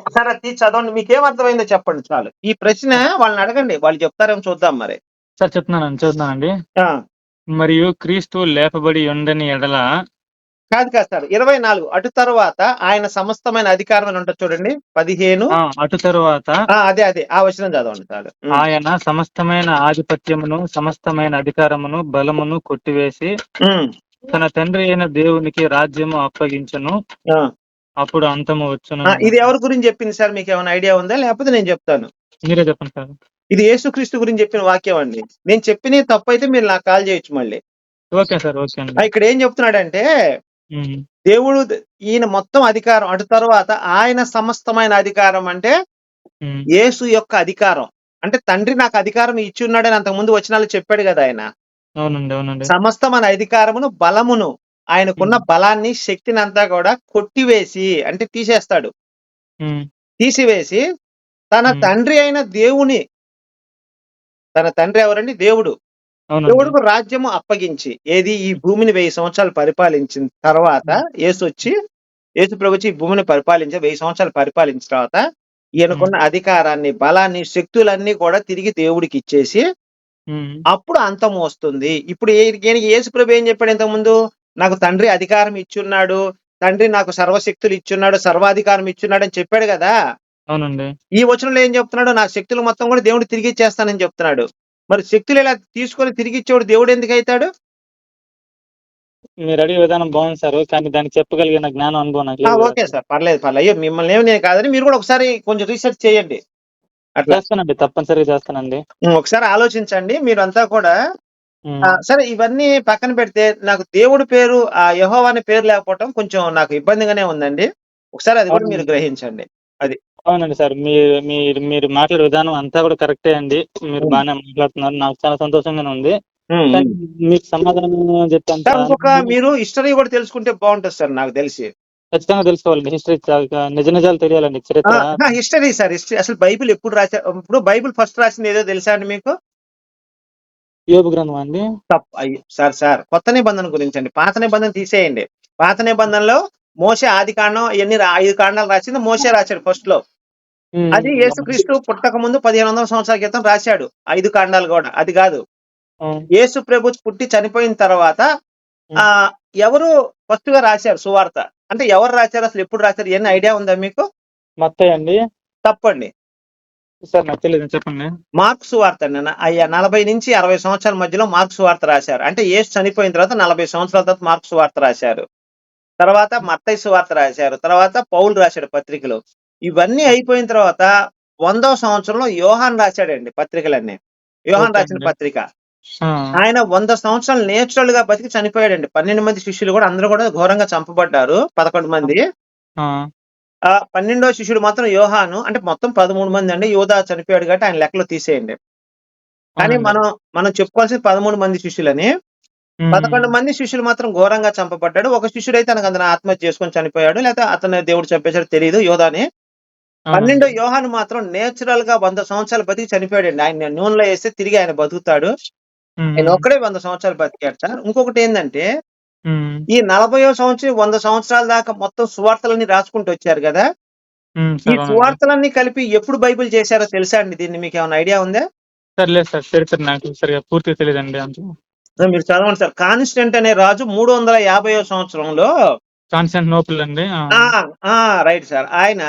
ఒకసారి అది తీసి చదవండి మీకేం అర్థమైందో చెప్పండి చాలు. ఈ ప్రశ్న వాళ్ళని అడగండి వాళ్ళు చెప్తారేమో చూద్దాం మరి. సార్ చెప్తున్నానండి. చూస్తున్నానండి ఆ, మరియు క్రీస్తు లేపబడి ఉండని ఎడల కాదు కాదు సార్ ఇరవై నాలుగు. అటు తర్వాత ఆయన సమస్తమైన అధికారం ఉంటుంది చూడండి. పదిహేను. అటు తరువాత అదే అదే. ఆ వచనం చదవండి ఉమ్, ఆయన సమస్తమైన ఆధిపత్యమును సమస్తమైన అధికారమును బలమును కొట్టివేసి తన తండ్రి అయిన దేవునికి రాజ్యము అప్పగించను. అప్పుడు అంతము వచ్చును. ఇది ఎవరి గురించి చెప్పింది సార్? మీకు ఏమైనా ఐడియా ఉందా? లేకపోతే నేను చెప్తాను. మీరే చెప్పండి సార్. ఇది యేసుక్రీస్తు గురించి చెప్పిన వాక్యం అండి. నేను చెప్పిన తప్పు అయితే మీరు నాకు కాల్ చేయొచ్చు మళ్ళీ. ఓకే సార్ ఓకే అండి. ఇక్కడ ఏం చెప్తున్నాడంటే దేవుడు ఈయన మొత్తం అధికారం అటు తర్వాత ఆయన సమస్తమైన అధికారం అంటే యేసు యొక్క అధికారం. అంటే తండ్రి నాకు అధికారం ఇచ్చి ఉన్నాడని అంతకు ముందు వచనాలు చెప్పాడు కదా ఆయన. అవునండి అవునండి. సమస్తమైన అధికారమును బలమును ఆయనకున్న బలాన్ని శక్తిని అంతా కూడా కొట్టివేసి అంటే తీసేస్తాడు. తీసివేసి తన. తండ్రి అయిన దేవుని తన తండ్రి ఎవరండి? దేవుడు. దేవుడుకు రాజ్యము అప్పగించి ఏది ఈ భూమిని వెయ్యి సంవత్సరాలు పరిపాలించిన తర్వాత యేసు వచ్చి యేసు ప్రభు వచ్చి ఈ భూమిని పరిపాలించి వెయ్యి సంవత్సరాలు పరిపాలించిన తర్వాత ఈయనకున్న అధికారాన్ని బలాన్ని శక్తులన్నీ కూడా తిరిగి దేవుడికి ఇచ్చేసి అప్పుడు అంతం వస్తుంది. ఇప్పుడు ఈయనకి యేసు ప్రభు ఏం చెప్పాడు ఇంతకు ముందు నాకు తండ్రి అధికారం ఇచ్చున్నాడు తండ్రి నాకు సర్వశక్తులు ఇచ్చున్నాడు సర్వాధికారం ఇచ్చున్నాడు అని చెప్పాడు కదా? అవునండి. ఈ వచనంలో ఏం చెప్తున్నాడు? నా శక్తులు మొత్తం కూడా దేవుడు తిరిగి ఇచ్చేస్తానని చెప్తున్నాడు. మరి శక్తులు ఇలా తీసుకొని తిరిగి ఇచ్చేవాడు దేవుడు ఎందుకు అవుతాడు? మీరు అడిగే విధానం బాగుంది సార్ కానీ దానికి చెప్పగలిగిన జ్ఞానం అనుభవం నాకు. ఓకే సార్ పర్లేదు పర్లేదు. అయ్యో మిమ్మల్ని ఏమి నేను కాదని మీరు కూడా ఒకసారి కొంచెం రీసెర్చ్ చేయండి. అట్లా. చేస్తానండి తప్పనిసరిగా చేస్తానండి. ఒకసారి ఆలోచించండి మీరు అంతా కూడా సరే ఇవన్నీ పక్కన పెడితే నాకు దేవుడి పేరు ఆ అనే పేరు లేకపోవటం కొంచెం నాకు ఇబ్బందిగానే ఉందండి. ఒకసారి అది కూడా మీరు గ్రహించండి. అవునండి సార్. మీరు మీరు మీరు మాట్లాడే విధానం అంతా కూడా కరెక్టే అండి. మీరు. బాగానే మాట్లాడుతున్నారు. నాకు చాలా సంతోషంగానే ఉంది. కానీ. మీకు సమాధానం చెప్తాను మీరు హిస్టరీ కూడా తెలుసుకుంటే బాగుంటుంది సార్ నాకు తెలిసి. ఖచ్చితంగా తెలుసుకోవాలండి. హిస్టరీ నిజ నిజాలు తెలియాలండి చరిత్ర. History sir history. అసలు బైబిల్ ఎప్పుడు రాశారు ఇప్పుడు బైబిల్ ఫస్ట్ రాసింది ఏదో తెలుసా అండి మీకు? యోగ గ్రంథం అండి? తప్పు అయ్యో సార్ సార్ కొత్త నిబంధన గురించి అండి. పాత నిబంధన తీసేయండి. పాత నిబంధనలో మోసే ఆది కాండం ఎన్ని ఐదు కాండాలు రాసింది మోసే రాశాడు ఫస్ట్లో. అది యేసుక్రీస్తు పుట్టక ముందు పదిహేను వందల సంవత్సరాల క్రితం రాశాడు ఐదు కాండాలు కూడా అది కాదు. యేసు ప్రభు పుట్టి చనిపోయిన తర్వాత ఆ ఎవరు ఫస్ట్గా రాశారు సువార్త? అంటే ఎవరు రాశారు అసలు ఎప్పుడు రాశారు ఎన్ని ఐడియా ఉందా మీకు? మత్తయ్య అండి. తప్పండి. సార్ నాకు తెలియదు చెప్పండి. మార్క్ సువార్త అండి అయ్యా నలభై నుంచి అరవై సంవత్సరాల మధ్యలో మార్క్ సువార్త రాశారు. అంటే యేసు చనిపోయిన తర్వాత నలభై సంవత్సరాల తర్వాత మార్క్ సువార్త రాశారు. తర్వాత మత్తయి సువార్త రాశారు తర్వాత పౌలు రాశాడు పత్రికలు. ఇవన్నీ అయిపోయిన తర్వాత వందో సంవత్సరంలో యోహాన్ రాశాడండి పత్రికలన్నీ. యోహాన్ రాసిన. పత్రిక. ఆయన వంద సంవత్సరాలు నేచురల్గా బతికి చనిపోయాడండి. పన్నెండు మంది శిష్యులు కూడా అందరూ కూడా ఘోరంగా చంపబడ్డారు పదకొండు మంది. ఆ, పన్నెండో శిష్యుడు మాత్రం యోహాను అంటే మొత్తం పదమూడు మంది అండి. యోధా చనిపోయాడు కాబట్టి ఆయన లెక్కలో తీసేయండి. కానీ. మనం మనం చెప్పుకోవాల్సింది పదమూడు మంది శిష్యులని. పదకొండు మంది శిష్యులు మాత్రం ఘోరంగా చంపబడ్డాడు. ఒక శిష్యుడు అయితే తనకు అందులో ఆత్మహత్య చేసుకొని చనిపోయాడు. లేకపోతే అతను దేవుడు చంపేశాడు తెలియదు యోధాని. పన్నెండో యోహాను మాత్రం నేచురల్గా వంద సంవత్సరాలు బతికి చనిపోయాడు. ఆయన నూనెలో వేస్తే తిరిగి ఆయన బతుకుతాడు. ఆయన ఒక్కడే వంద సంవత్సరాలు బతికాడు సార్. ఇంకొకటి ఏంటంటే ఈ నలభయో సంవత్సరం వంద సంవత్సరాల దాకా మొత్తం సువార్తలన్నీ రాసుకుంటూ వచ్చారు కదా. ఈ సార్. సువార్తలన్నీ కలిపి ఎప్పుడు బైబిల్ చేశారో తెలుసా అండి? దీన్ని మీకు ఏమైనా ఐడియా ఉందా? సార్ లేదు సార్ చరిత్ర నాకు సరిగా పూర్తిగా తెలియదండి అంత. మీరు చదవండి సార్. కాన్స్టెంట్ అనే రాజు మూడు వందల యాభైవ సంవత్సరంలో అండి? Right sir. ఆయన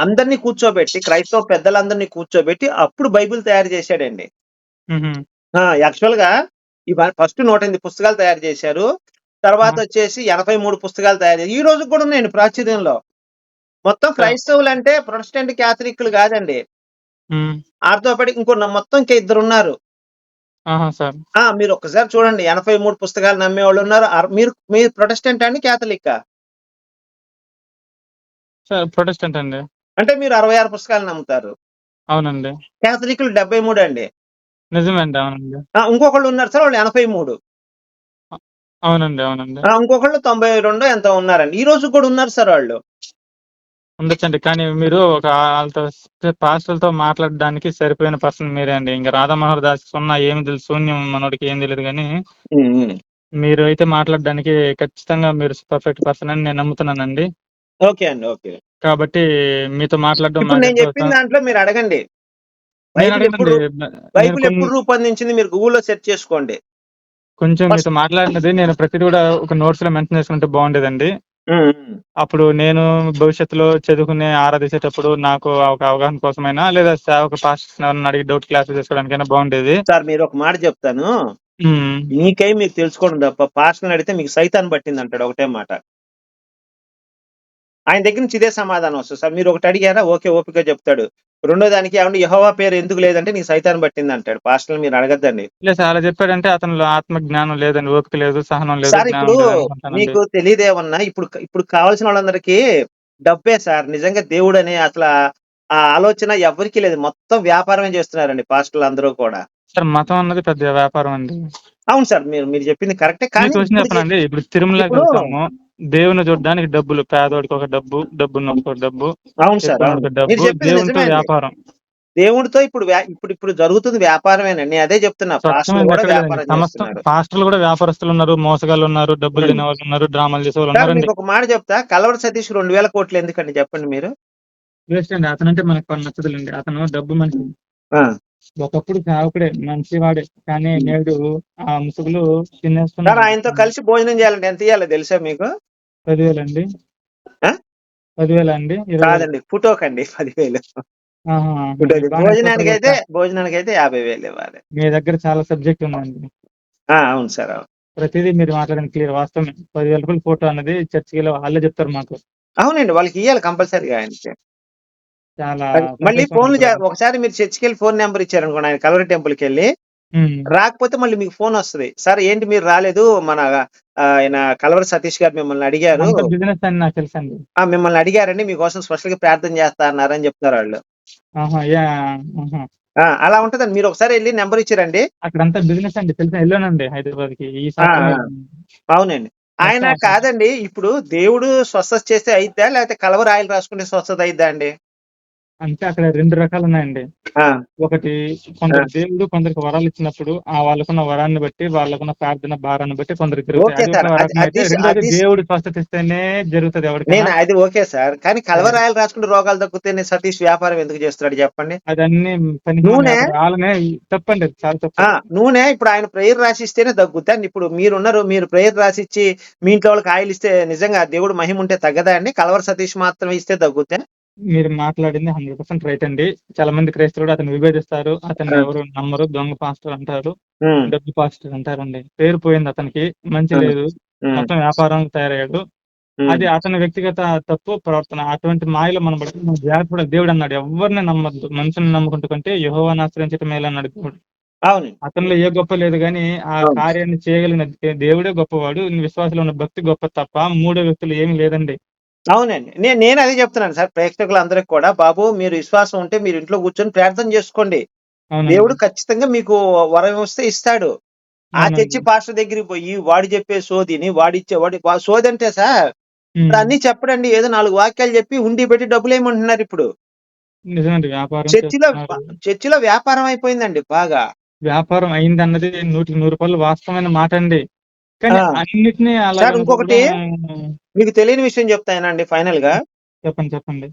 అందరినీ కూర్చోబెట్టి క్రైస్తవ పెద్దలందరినీ కూర్చోబెట్టి అప్పుడు బైబిల్ తయారు చేశాడండి. యాక్చువల్గా ఇవాళ ఫస్ట్ నూట ఎనిమిది పుస్తకాలు తయారు చేశారు. తర్వాత. వచ్చేసి ఎనభై మూడు పుస్తకాలు తయారు చేశారు. ఈ రోజు కూడా ఉన్నాయండి ప్రాచుర్యంలో మొత్తం క్రైస్తవులు అంటే ప్రొటెస్టెంట్ క్యాథలిక్లు కాదండి. ఆర్థోపెడిక్ ఇంకో మొత్తం ఇంకా ఇద్దరు ఉన్నారు. ఆ మీరు ఒక్కసారి చూడండి. ఎనభై మూడు పుస్తకాలు నమ్మే వాళ్ళు ఉన్నారు మీరు మీరు ప్రొటెస్టెంట్ అండి క్యాథలిక్ ప్రొటెస్టెంట్ అండి. అంటే మీరు అరవై ఆరు పుస్తకాలు నమ్ముతారు. అవునండి. క్యాథలిక్లు డెబ్బై మూడు అండి. నిజమే అండి అవునండి ఇంకొకళ్ళు ఉన్నారు సార్ వాళ్ళు ఎనభై మూడు. అవునండి అవునండి. ఇంకొకళ్ళు తొంభై రెండు ఎంత ఉన్నారండి. ఈ రోజు కూడా ఉన్నారు సార్ వాళ్ళు. ఉండొచ్చండి. కానీ మీరు ఒక వాళ్ళతో పాస్టర్లతో మాట్లాడడానికి సరిపోయిన పర్సన్ మీరే అండి. ఇంకా రాధా మనోహర్ దాస్ సున్నా ఏమి తెలుసు శూన్యం మనోడికి ఏం తెలియదు కానీ మీరు అయితే మాట్లాడడానికి ఖచ్చితంగా మీరు పర్ఫెక్ట్ పర్సన్ అని నేను నమ్ముతున్నానండి. ఓకే అండి ఓకే. కాబట్టి మీతో మాట్లాడడం ఇప్పుడు నేను చెప్పిన దాంట్లో మీరు అడగండి. బైబిల్ ఎప్పుడు బైబిల్ ఎప్పుడు రూపొందించింది మీరు గూగుల్లో సెర్చ్ చేసుకోండి. కొంచెం మీతో మాట్లాడినది నేను ప్రతిదీ కూడా ఒక నోట్స్లో మెన్షన్ చేసుకుంటే బాగుండేదండి. అప్పుడు నేను భవిష్యత్తులో చదువుకునే ఆరాధించేటప్పుడు నాకు ఒక అవగాహన కోసమైనా లేదా సేవక పాస్టర్స్ ఎవరైనా అడిగి డౌట్ క్లాస్ చేసుకోవడానికైనా బాగుండేది. సార్ మీరు ఒక మాట చెప్తాను. మీకై మీకు తెలుసుకోవడం తప్ప పాస్టర్ని అడిగితే మీకు సైతాన్ని పట్టింది అంటాడు ఒకటే మాట. ఆయన దగ్గర నుంచి ఇదే సమాధానం వస్తుంది. సార్ మీరు ఒకటి అడిగారా? ఓకే ఓపిక చెప్తాడు. రెండో దానికి ఏమంటే యహోవా పేరు ఎందుకు లేదంటే నీకు సైతాన్ని పట్టింది అంటాడు. పాస్టర్లు మీరు అడగద్దండి. లేదు సార్ అలా చెప్పాడంటే అతనిలో ఆత్మ జ్ఞానం లేదండి ఓపిక లేదు సహనం లేదు సార్ ఇప్పుడు. మీకు తెలియదేమన్నా ఇప్పుడు ఇప్పుడు కావాల్సిన వాళ్ళందరికీ డబ్బే సార్. నిజంగా దేవుడు అనే అసలు ఆ ఆలోచన ఎవరికీ లేదు. మొత్తం వ్యాపారమే చేస్తున్నారండి పాస్టర్లు అందరూ కూడా. సార్ మతం అన్నది పెద్ద వ్యాపారం అండి. అవును సార్ మీరు మీరు చెప్పింది కరెక్టే. కానీ ఇప్పుడు చెప్పనండి దేవుని చూడడానికి డబ్బులు పేదోడికి ఒక డబ్బు డబ్బు ఒక డబ్బు అవును సార్ ఎక్కువ అవును. ఒక డబ్బు చెప్పింది దేవునితో నిజమే అండి. వ్యాపారం. దేవుడితో ఇప్పుడు వ్యా- ఇప్పుడు ఇప్పుడు జరుగుతుంది వ్యాపారమేనండి. నేను అదే చెప్తున్నా పాస్టర్లు స్వచ్ఛమైంది కూడా ఎక్కడ లేదండి. వ్యాపారం సమస్త చేస్తున్నారు. పాస్టర్లు కూడా వ్యాపారస్తులు ఉన్నారు మోసగాళ్ళు ఉన్నారు డబ్బులు. తినే వాళ్ళు ఉన్నారు డ్రామాలు చేసే వాళ్ళు సార్ ఉన్నారండి. మీకు ఒక మాట చెప్తా కలవర సతీష్ రెండు వేల కోట్లు ఎందుకండి చెప్పండి మీరు? వేస్ట్ అండి అతనంటే మనకు నచ్చదులేండి. అతను డబ్బు మనిషి. ఆ, ఒకప్పుడు సేవకుడే మంచివాడే. కానీ నేడు ఆ ముసుగులు సార్ తినేస్తున్నారు ఆయనతో కలిసి భోజనం చేయాలంటే ఎంత ఇవ్వాలో తెలుసా మీకు? పదివేల అండి ఇరవై వేలు. కాదండి ఫోటోకండి పదివేలు. భోజనానికి అయితే భోజనానికి అయితే యాభై వేలు ఇవ్వాలి మీ దగ్గర చాలా సబ్జెక్ట్ ఉందండి. అవును సార్ ప్రతిదీ మీరు మాట్లాడిన క్లియర్. వాస్తవం పదివేల రూపాయల ఫోటో అన్నది చర్చిలో వాళ్ళే చెప్తారు మాకు. అవునండి వాళ్ళకి ఇవ్వాలి కంపల్సరీగా ఆయనకి. చాలా మళ్ళీ ఫోన్లు. ఒకసారి మీరు చర్చికి వెళ్ళి ఫోన్ నెంబర్ ఇచ్చారనుకోండి ఆయన కలవరి టెంపుల్కి వెళ్ళి. రాకపోతే మళ్ళీ మీకు ఫోన్ వస్తది. సార్ ఏంటి మీరు రాలేదు? మన ఆయన కలవరి సతీష్ గారు మిమ్మల్ని అడిగారు. అంత బిజినెస్ అని నాకు తెలుసండి ఆ మిమ్మల్ని అడిగారండి. మీకోసం స్పెషల్గా ప్రార్థన చేస్తా అన్నారని చెప్తారు వాళ్ళు. ఆహా, యా, ఆహా. ఆ, అలా ఉంటదండి. మీరు ఒకసారి వెళ్ళి నెంబర్ ఇచ్చారండి. అక్కడంతా బిజినెస్ అండి. ఈ ఆ, అవునండి. ఆయన కాదండి ఇప్పుడు దేవుడు స్వస్థత చేస్తే అయిద్దా? లేకపోతే కలవరి ఆయిల్ రాసుకుంటే స్వస్థత అయిద్దా అండి? అంటే అక్కడ రెండు రకాలు ఉన్నాయండి ఒకటి కొందరు దేవుడు కొందరికి వరాలు ఇచ్చినప్పుడు ఆ వాళ్ళకున్న వరాన్ని బట్టి వాళ్ళకున్న ప్రార్థన భారాన్ని బట్టి అది- దేవుడు స్వస్థత ఇస్తేనే జరుగుతుంది నేను ఎవరికైనా అది ఓకే సార్ కానీ కలవరి ఆయిల్ రాసుకుంటే రోగాలు తగ్గుతాయి సతీష్ వ్యాపారం ఎందుకు చేస్తున్నాడు చెప్పండి? అదన్నీ పని నూనె? వాళ్ళనే తప్పండి చాలా తప్పు. నూనె ఇప్పుడు ఆయన ప్రేయర్ రాసిస్తేనే తగ్గుతాయి ఇప్పుడు మీరున్నారు మీరు ప్రేయర్ రాసిచ్చి మీ ఇంట్లో వాళ్ళకి ఆయిల్ ఇస్తే నిజంగా దేవుడు మహిమ ఉంటే తగ్గదా అండి? కలవర సతీష్ మాత్రం ఇస్తే తగ్గుతా మీరు మాట్లాడింది హండ్రెడ్ పర్సెంట్ రైట్ అండి. చాలా మంది క్రైస్తవులు అతను విభేదిస్తారు. అతన్ని ఆ. ఎవరు నమ్మరు. దొంగ పాస్టర్ అంటారు. డబ్బు పాస్టర్ అంటారండి. పేరు పోయింది అతనికి. మంచి ఆ. లేదు. మొత్తం వ్యాపారం తయారయ్యాడు. అది అతని వ్యక్తిగత తప్పు ప్రవర్తన. అటువంటి మాయలో మనం పడితే మనం జాగ్రత్త. దేవుడు అన్నాడు. ఎవరిని నమ్మద్దు. మనుషుని నమ్ముకుంటూ కంటే యహోవాని ఆశ్రయించడం మేలు అన్నాడు దేవుడు. అవును అతనిలో ఏ గొప్ప లేదు కానీ ఆ. కార్యాన్ని చేయగలిగిన దేవుడే గొప్పవాడు. విశ్వాసంలో ఉన్న భక్తి గొప్ప తప్ప మూడో వ్యక్తులు ఏమీ లేదండి. అవునండి. నేను నేను అదే చెప్తున్నాను సార్. ప్రేక్షకులందరికీ కూడా బాబు మీరు విశ్వాసం ఉంటే మీరు ఇంట్లో కూర్చొని ప్రార్థన చేసుకోండి. అవునండి. దేవుడు ఖచ్చితంగా మీకు వరం వస్తే ఇస్తాడు. ఆ అవునండి. చర్చి పాస్టర్ దగ్గరికి పోయి వాడు చెప్పే సోదిని వాడిచ్చే వాడి వా- సోది అంటే సార్ అన్ని చెప్పడండి. ఏదో నాలుగు వాక్యాలు చెప్పి ఉండి పెట్టి డబ్బులు ఏమంటున్నారు ఇప్పుడు. నిజమండి. వ్యాపారం చర్చిలో చేస్తున్నారు. చర్చిలో వ్యాపారం అయిపోయిందండి బాగా. వ్యాపారం అయింది అన్నది నూటికి నూరు రూపాయలు వాస్తవమైన మాట అండి కానీ ఆ. అన్నిటినీ అలా సార్, ఇంకొకటి మీకు తెలియని విషయం చెప్తానండి ఫైనల్గా చెప్పండి చెప్పండి.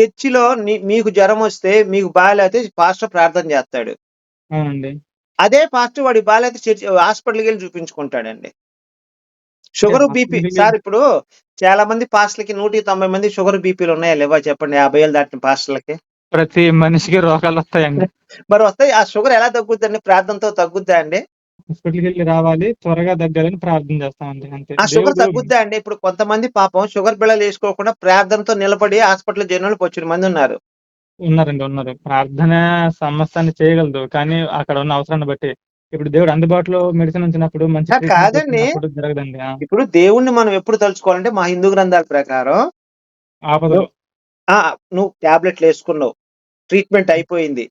చర్చిలో నీ- మీకు జ్వరం వస్తే మీకు బాగాలేతే పాస్టర్ ప్రార్థన చేస్తాడు. అవునండి. అదే పాస్టర్ వాడి బాగాలేతే చర్చి హాస్పిటల్కి వెళ్ళి చూపించుకుంటాడండి. షుగర్ బీపీ సార్ ఇప్పుడు చాలా మంది పాస్టర్లకి నూటి తొంభై మంది షుగర్ బీపీలు ఉన్నాయా లేవా చెప్పండి యాభై ఏళ్ళు దాటిన పాస్టర్లకి? ప్రతి మనిషికి రోగాలు వస్తాయండి. మరి వస్తాయి. ఆ షుగర్ ఎలా తగ్గుద్దండి? ప్రార్థనతో తగ్గుద్దా అండి? హాస్పిటల్కి వెళ్ళి రావాలి త్వరగా దగ్గరని ప్రార్థన చేస్తామండి అంతే ఆ షుగర్ దేవుడు- తగ్గుద్దా అండి? ఇప్పుడు కొంతమంది పాపం షుగర్ బిళ్ళలు వేసుకోకుండా ప్రార్థనతో నిలబడి హాస్పిటల్ జనాలు వచ్చిన మంది ఉన్నారు. ఉన్నారండి ఉన్నారు. ప్రార్థన సమస్యని చేయగలదు కానీ అక్కడ ఉన్న అవసరాన్ని బట్టి. ఇప్పుడు దేవుడు అందుబాటులో మెడిసిన్ ఉంచినప్పుడు మంచి treatment కాదండి. ఇచ్చినప్పుడు జరగదండి ఆ, ఇప్పుడు దేవుణ్ణి మనం ఎప్పుడు తలుచుకోవాలంటే మా హిందూ గ్రంథాల ప్రకారం ఆపదలు. ఆ నువ్వు టాబ్లెట్లు వేసుకున్నావు ట్రీట్మెంట్ అయిపోయింది.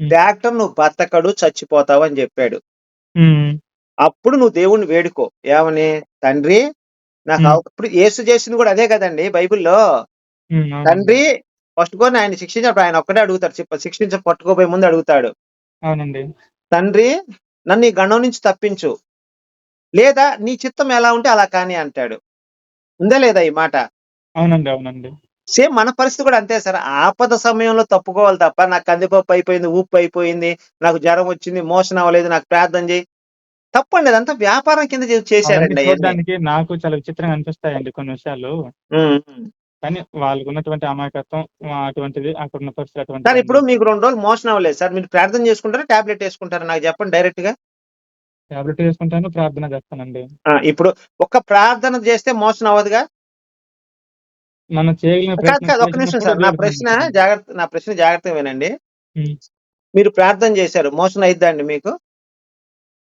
డాక్టర్ నువ్వు బతకడు చచ్చిపోతావు అని చెప్పాడు. అప్పుడు నువ్వు దేవుణ్ణి వేడుకో. ఏమని? తండ్రి నాకు. అవ- ఇప్పుడు యేసు చేసింది కూడా అదే కదండి బైబిల్లో. అవునండి. తండ్రి ఫస్ట్ కొని ఆయన శిక్షించినప్పుడు ఆయన ఒక్కడే అడుగుతాడు చెప్ప శిక్షించ పట్టుకోపోయే ముందు అడుగుతాడు. అవునండి. తండ్రి నన్ను ఈ గండం నుంచి తప్పించు. లేదా నీ చిత్తం ఎలా ఉంటే అలా కానీ అంటాడు. ఉందా లేదా ఈ మాట? అవునండి అవునండి. సేమ్ మన పరిస్థితి కూడా అంతే సార్. ఆపద సమయంలో తప్పుకోవాలి తప్ప నాకు కందిపప్పు అయిపోయింది ఉప్పు అయిపోయింది నాకు జ్వరం వచ్చింది మోషన్ అవ్వలేదు నాకు ప్రార్థన చేయి. తప్పండి అదంతా వ్యాపారం కింద చేశారండి నాకు చాలా విచిత్రంగా అనిపిస్తాయండి కొన్ని విషయాలు. కానీ వాళ్ళకు ఉన్నటువంటి అమాయకత్వం అటువంటిది అక్కడ ఉన్న పరిస్థితి సార్ అటువంటిది ఇప్పుడు మీకు రెండు రోజులు మోషన్ అవ్వలేదు సార్. మీరు ప్రార్థన చేసుకుంటారా టాబ్లెట్ వేసుకుంటారా? నాకు చెప్పండి డైరెక్ట్గా టాబ్లెట్ వేసుకుంటాను ప్రార్థన చేస్తానండి. ఇప్పుడు ఒక్క ప్రార్థన చేస్తే మోషన్ అవ్వదుగా? మనం చేయగలిగిన కాదు ప్రయత్నం కాదు ఒక్క నిమిషం సార్ నా ప్రశ్న జాగ్రత్త నా ప్రశ్న జాగ్రత్తగా వినండి. ఉమ్. మీరు ప్రార్థన చేశారు మోషన్ అయిద్దా అండి మీకు?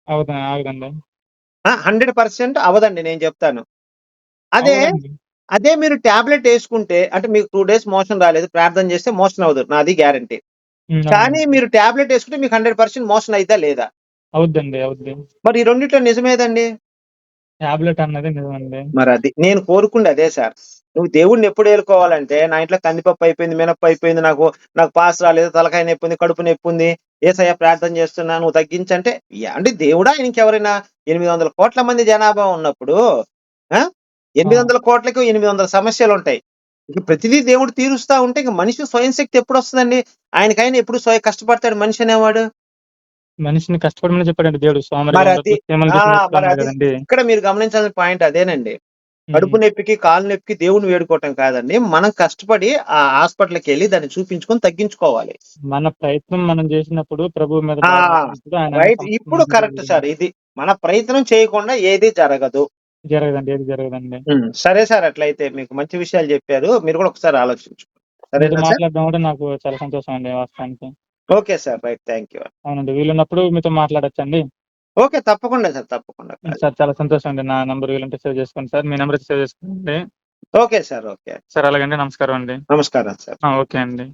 అవుదా ఆగదండి హండ్రెడ్ పర్సెంట్ అవదండి నేను చెప్తాను. అదే. అదే మీరు టాబ్లెట్ వేసుకుంటే అంటే మీకు టూ డేస్ మోషన్ రాలేదు ప్రార్థన చేస్తే మోషన్ అవ్వదు నాది గ్యారంటీ. ఉమ్, కానీ అవునండి. మీరు టాబ్లెట్ వేసుకుంటే మీకు హండ్రెడ్ పర్సెంట్ మోషన్ అయిద్దా లేదా? అవుద్దండి అవుద్ది. మరి ఈ రెండిట్లో నిజమేదండి? టాబ్లెట్ అన్నది నిజమండి. మరి అది నేను కోరుకుంది అదే సార్. నువ్వు దేవుణ్ణి ఎప్పుడు ఏలుకోవాలంటే నా ఇంట్లో కందిపప్పు అయిపోయింది మినప్పు అయిపోయింది నాకు నాకు పాస్ రాలేదు తలకాయ నొప్పి ఉంది కడుపు నొప్పి ఉంది ఏసయ్య ప్రార్థన చేస్తున్నా నువ్వు తగ్గించంటే అంటే దేవుడా ఇంకెవరైనా ఎనిమిది వందల కోట్ల మంది జనాభా ఉన్నప్పుడు ఆ? ఎనిమిది వందల కోట్లకు ఎనిమిది వందల సమస్యలు ఉంటాయి ఇక ప్రతిదీ దేవుడు తీరుస్తా ఉంటే ఇక మనిషి స్వయం శక్తి ఎప్పుడు వస్తుందండి? ఆయనకైనా ఎప్పుడు స్వయం కష్టపడతాడు మనిషి అనేవాడు? మనిషిని కష్టపడమని చెప్పాడండి దేవుడు. ఇక్కడ మీరు గమనించాల్సిన పాయింట్ అదేనండి. కడుపు నొప్పికి కాలు నొప్పికి దేవుని వేడుకోవటం కాదండి. మనం కష్టపడి ఆ హాస్పిటల్కి వెళ్ళి దాన్ని చూపించుకొని తగ్గించుకోవాలి. మన ప్రయత్నం మనం చేసినప్పుడు ప్రభు మీద రైట్. ఇప్పుడు కరెక్ట్ సార్ ఇది మన ప్రయత్నం చేయకుండా ఏది జరగదు. జరగదండి ఏది జరగదండి. సరే సార్ అట్లయితే మీకు మంచి విషయాలు చెప్పారు. మీరు కూడా ఒకసారి ఆలోచించు సార్? మాట్లాడడం కూడా నాకు చాలా సంతోషం అండి వాస్తవానికి. Okay sir right. Thank you. అవునండి వీలున్నప్పుడు మీతో మాట్లాడొచ్చండి. ఓకే తప్పకుండా సార్ తప్పకుండా. సార్ చాలా సంతోషం అండి నా నంబర్ వీలుంటే సేవ్ చేసుకోండి సార్. మీ నెంబర్ సేవ్ చేసుకోండి. Okay sir okay. సార్ అలాగండి. నమస్కారం అండి. నమస్కారం సార్. ఓకే అండి.